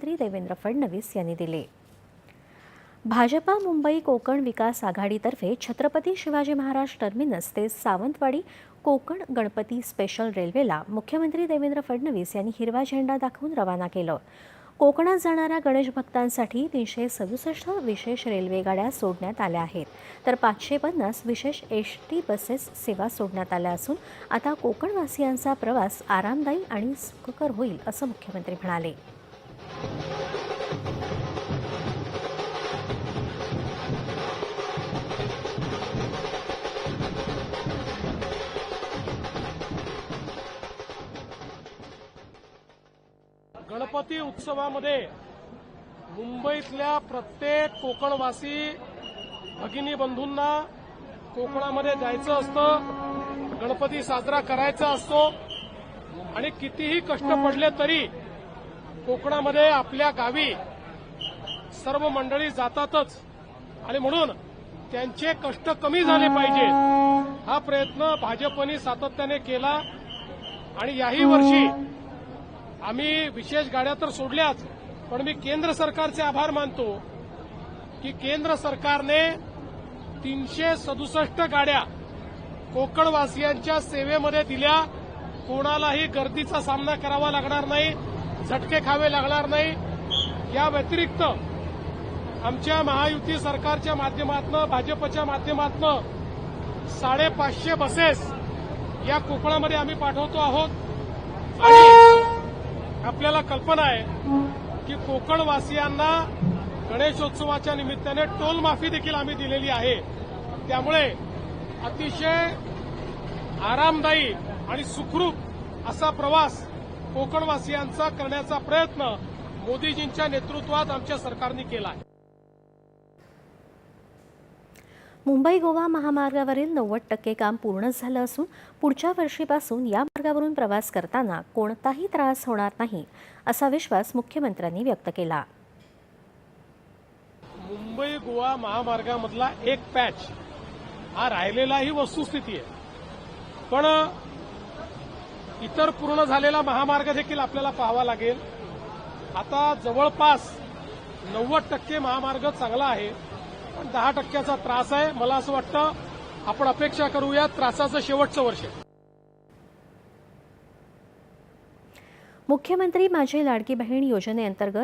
मुख्यमंत्री देवेंद्र फडणवीस यांनी दिले. भाजपा मुंबई कोकण विकास आघाडीतर्फे छत्रपती शिवाजी महाराज टर्मिनस ते सावंतवाडी कोकण गणपती स्पेशल रेल्वेला मुख्यमंत्री देवेंद्र फडणवीस यांनी हिरवा झेंडा दाखवून रवाना केलं. कोकणात जाणाऱ्या गणेश भक्तांसाठी तीनशे सदुसष्ट विशेष रेल्वेगाड्या सोडण्यात आल्या आहेत. तर पाचशे पन्नास विशेष एस टी बसेस सेवा सोडण्यात आल्या असून आता कोकणवासियांचा प्रवास आरामदायी आणि सुखकर होईल असं मुख्यमंत्री म्हणाले. गणपती उत्सवामध्ये मुंबईतल्या प्रत्येक कोकणवासी भगिनी बंधूंना कोकणामध्ये जायचं असतं गणपती साजरा करायचा असतो. आणि कितीही कष्ट पडले तरी कोकणामध्ये आपल्या गावी सर्व मंडळी जातातच. आणि म्हणून त्यांचे कष्ट कमी झाले पाहिजे. हा प्रयत्न भाजपने सातत्याने केला. आणि याही वर्षी आम्ही विशेष गाड्या तर सोडल्याच पण मी केंद्र सरकारचे आभार मानतो की केंद्र सरकारने तीनशे सदुसष्ट गाड्या कोकणवासियांच्या सेवेमध्ये दिल्या. कोणालाही गर्दीचा सामना करावा लागणार नाही. झटके खावे लागणार नाही. या व्यतिरिक्त आमच्या महायुती सरकारच्या माध्यमातून भाजपच्या माध्यमातून साडेपाचशे बसेस या कोकणामध्ये आम्ही पाठवतो आहोत. आणि आपल्याला कल्पना आहे की कोकणवासियांना गणेशोत्सवाच्या निमित्ताने टोल माफी देखील आम्ही दिलेली आहे. त्यामुळे अतिशय आरामदायी आणि सुखरूप असा प्रवास कोकणवासियांचा करण्याचा प्रयत्न मोदीजींच्या नेतृत्वात आमच्या सरकारने केला आहे मुंबई गोवा महामार्गावरील नव्वद टक्के काम पूर्ण झालं असून पुढच्या वर्षीपासून या मार्गावरून प्रवास करताना कोणताही त्रास होणार नाही असा विश्वास मुख्यमंत्र्यांनी व्यक्त केला. मुंबई गोवा महामार्गामधला एक पॅच हा राहिलेला ही वस्तुस्थिती आहे. पण इतर पूर्ण झालेला महामार्ग देखील आपल्याला पाहावा लागेल. आता जवळपास नव्वद टक्के महामार्ग चांगला आहे पण दहा टक्क्याचा त्रास आहे. मला असं वाटतं आपण अपेक्षा करूया त्रासाचं शेवटचं वर्ष. मुख्यमंत्री माझी लाडकी बहीण योजनेअंतर्गत